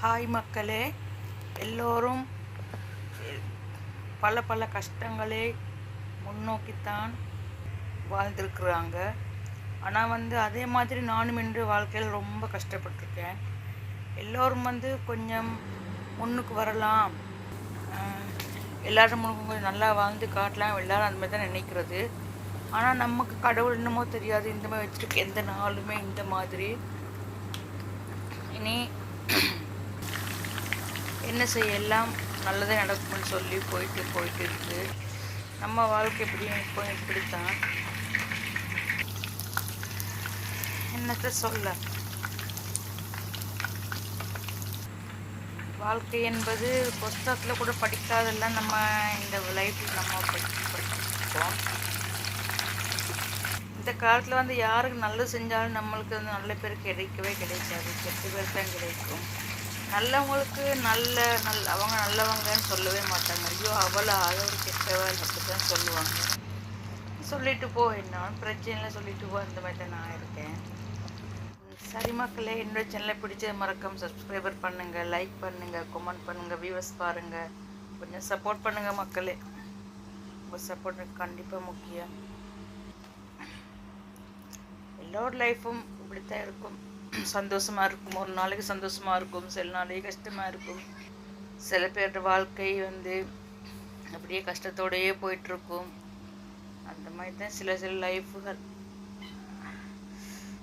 Hi மக்களே எல்லோரும் பல பல கஷ்டங்களை முன்னோக்கித்தான் வாழ்ந்திருக்கிறாங்க. ஆனால் வந்து அதே மாதிரி நானும் இன்று வாழ்க்கையில் ரொம்ப கஷ்டப்பட்டிருக்கேன். எல்லோரும் வந்து கொஞ்சம் முன்னுக்கு வரலாம். எல்லோரும் முன்னுக்கு கொஞ்சம் நல்லா வாழ்ந்து காட்டலாம் எல்லோரும் அந்த மாதிரி தான் நினைக்கிறது. ஆனால் நமக்கு கடவுள் என்னமோ தெரியாது இந்த மாதிரி வச்சுருக்கு எந்த நாளுமே இந்த மாதிரி. இனி என்ன செய்ய எல்லாம் நல்லதே நடக்கும்னு சொல்லி போயிட்டு போயிட்டு இருக்கு நம்ம வாழ்க்கை எப்படி இப்போ இப்படித்தான். என்னத்த சொல்ல? வாழ்க்கை என்பது புஸ்தகத்தில் கூட படிக்காதெல்லாம் நம்ம இந்த லைஃப்பில் நம்ம படி படிப்போம் இந்த காலத்தில் வந்து யாருக்கு நல்லது செஞ்சாலும் நம்மளுக்கு வந்து நல்ல பேர் கிடைக்கவே கிடைக்காது. கெட்ட பேர் தான் கிடைக்கும். நல்லவங்களுக்கு நல்ல நல் அவங்க நல்லவங்கன்னு சொல்லவே மாட்டாங்க. ஐயோ அவளை அதை கெட்டவள் அப்படிதான் சொல்லுவாங்க. சொல்லிட்டு போ என்ன பிரச்சனையில் சொல்லிட்டு போ. அந்த மாதிரி தான் நான் இருக்கேன். சரி மக்களே என்னோட சேனலை பிடிச்ச மறக்காம சப்ஸ்கிரைபர் பண்ணுங்கள் லைக் பண்ணுங்கள் கமெண்ட் பண்ணுங்கள் வியூவர்ஸ் பாருங்கள் கொஞ்சம் சப்போர்ட் பண்ணுங்கள் மக்களே. உங்கள் சப்போர்ட் கண்டிப்பாக முக்கியம். எல்லோரும் லைஃப்பும் இப்படித்தான் இருக்கும். சந்தோஷமாக இருக்கும். ஒரு நாளைக்கு சந்தோஷமாக இருக்கும். சில நாளைக்கு கஷ்டமாக இருக்கும். சில பேர் வாழ்க்கை வந்து அப்படியே கஷ்டத்தோடயே போயிட்டுருக்கும். அந்த மாதிரி தான் சில சில லைஃபுகள்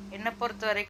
என்னை பொறுத்த வரைக்கும்